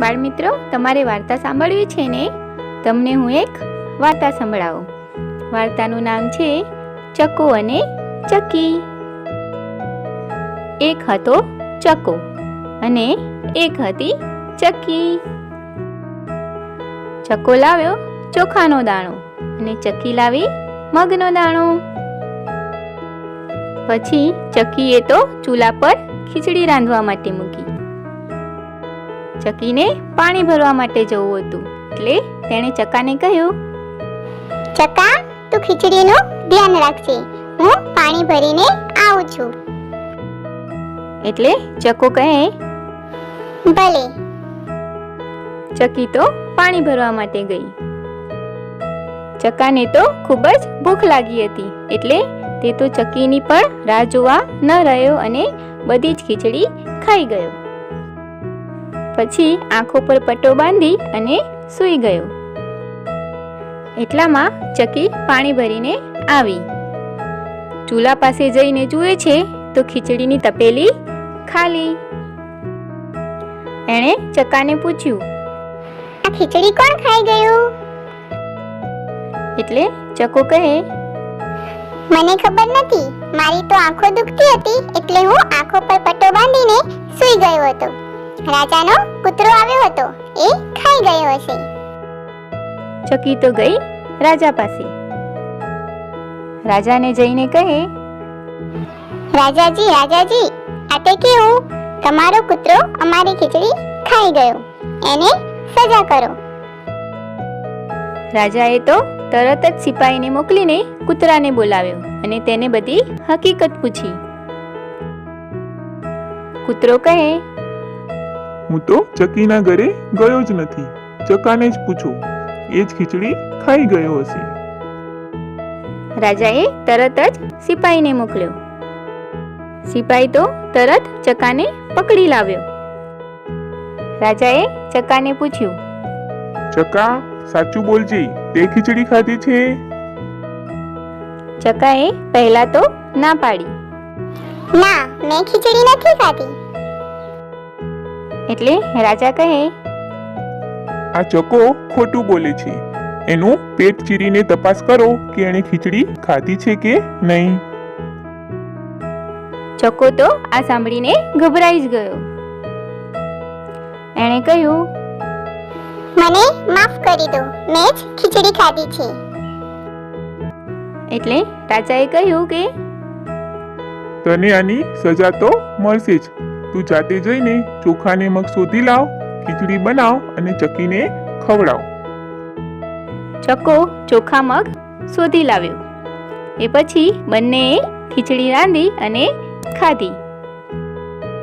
બાળમિત્રો, તમારે વાર્તા સાંભળવી છે ને? તમને હું એક વાર્તા સંભળાવું. વાર્તાનું નામ છે ચકો અને ચકી. એક હતો ચકો અને એક હતી ચકી. ચકો લાવ્યો ચોખાનો દાણો અને ચકી લાવી મગનો દાણો. પછી ચકીએ તો ચૂલા પર ખીચડી રાંધવા માટે મૂકી. ચકીને પાણી ભરવા માટે જવું હતું. એટલે તેણે ચકાને કહ્યું ચકા તું ખીચડીનું ધ્યાન રાખજે. હું પાણી ભરીને આવું છું. એટલે ચકો કહે ભલે. ચકી તો પાણી ભરવા માટે ગઈ. ચકાને તો ખૂબ જ ભૂખ લાગી હતી. એટલે તે તો ચકીની પણ રાહ જોવા ન રહ્યો અને બધી જ ખીચડી ખાઈ ગયો. પછી આંખો પર પટ્ટો બાંધી અને સૂઈ ગયો. એટલામાં ચકી પાણી ભરીને આવી. ચૂલા પાસે જઈને જુએ છે તો ખીચડીની તપેલી ખાલી. એણે ચકાને પૂછ્યું, આ ખીચડી કોણ ખાઈ ગયું? એટલે ચકો કહે, મને ખબર નથી. મારી તો આંખો દુખતી હતી એટલે હું આંખો પર પટ્ટો બાંધીને સૂઈ ગયો હતો. રાજાનો કૂતરો આવ્યો હતો. એ ખાઈ ગયો હશે. ચકી તો ગઈ રાજા પાસે. રાજાને જઈને કહે રાજાજી રાજાજી આ તે કેવું? તમારો કૂતરો અમારી ખીચડી ખાઈ ગયો. એને સજા કરો. રાજાએ તો તરત જ સિપાહીને મોકલીને કૂતરાને બોલાવ્યો અને તેને બધી હકીકત પૂછી. કૂતરો કહે હું તો ચકીના ઘરે ગયો જ નથી. ચકાને જ પૂછો એ જ ખીચડી ખાઈ ગયો હશે. રાજાએ તરત જ સિપાહીને મોકલ્યો. સિપાહી તો તરત ચકાને પકડી લાવ્યો. રાજાએ ચકાને પૂછ્યું ચકા સાચું બોલજે તે ખીચડી ખાધી છે? ચકાએ પહેલા તો ના પાડી. ના મેં ખીચડી નથી ખાધી. એટલે રાજા કહે આ ચકો ખોટું બોલે છે. એનું પેટ ચીરીને તપાસ કરો કે એણે ખીચડી ખાધી છે કે નહીં. ચકો તો આ સાંભળીને ગભરાઈ જ ગયો. એણે કહ્યું મને માફ કરી દો મેં જ ખીચડી ખાધી છે. એટલે રાજાએ કહ્યું કે તને આની સજા તો મળશે જ. તું જાતે જઈને ચોખાને મગ શોધી લાવ, ખીચડી બનાવ અને ચકીને ખવડાવ. ચકો, ચોખા, મગ શોધી લાવ્યો. એ પછી બંનેએ ખીચડી રાંધી અને ખાધી.